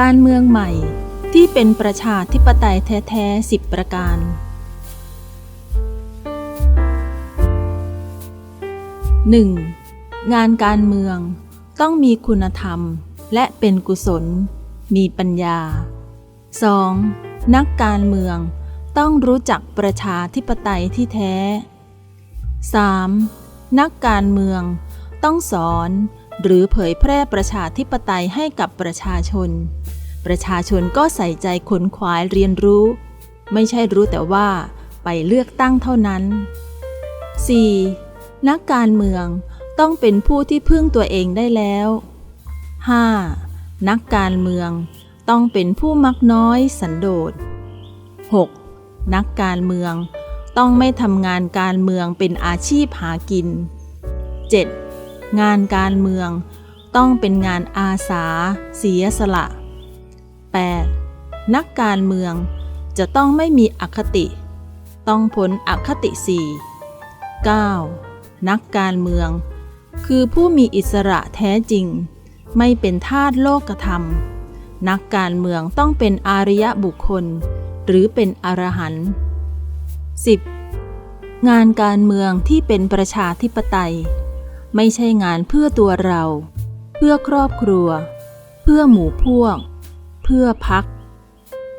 การเมืองใหม่ที่เป็นประชาธิปไตยแท้ๆสิบประการ 1. งานการเมืองต้องมีคุณธรรมและเป็นกุศล มีปัญญา 2. นักการเมืองต้องรู้จักประชาธิปไตยที่แท้ 3. นักการเมืองต้องสอน หรือเผยแพร่ประชาธิปไตยให้กับประชาชน ประชาชนก็ใส่ใจขนขวายเรียนรู้ ไม่ใช่รู้แต่ว่าไปเลือกตั้งเท่านั้น 4. นักการเมืองต้องเป็นผู้ที่พึ่งตัวเองได้แล้ว 5. นักการเมืองต้องเป็นผู้มักน้อยสันโดษ 6. นักการเมืองต้องไม่ทำงานการเมืองเป็นอาชีพหากิน 7. งานการเมือง ต้องเป็นงานอาสา เสียสละ 8. นักการเมืองจะต้องไม่มีอคติ ต้องพ้นอคติสี่ 9. นักการเมือง คือผู้มีอิสระแท้จริง ไม่เป็นทาสโลกธรรม นักการเมืองต้องเป็นอาริยบุคคล หรือเป็นอรหันต์ 10. งานการเมืองที่เป็นประชาธิปไตย ไม่ใช่งานเพื่อตัวเรา เพื่อครอบครัว เพื่อหมู่พวก เพื่อพัก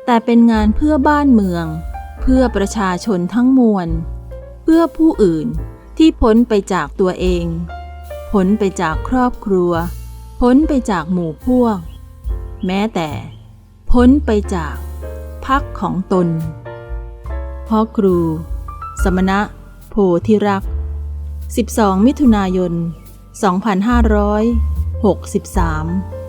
แต่เป็นงานเพื่อบ้านเมือง เพื่อประชาชนทั้งมวล เพื่อผู้อื่นที่พ้นไปจากตัวเอง พ้นไปจากครอบครัว พ้นไปจากหมู่พวก แม้แต่ พ้นไปจากพักของตนพ่อครู สมณะ โพธิรักษ 12 มิถุนายน 2563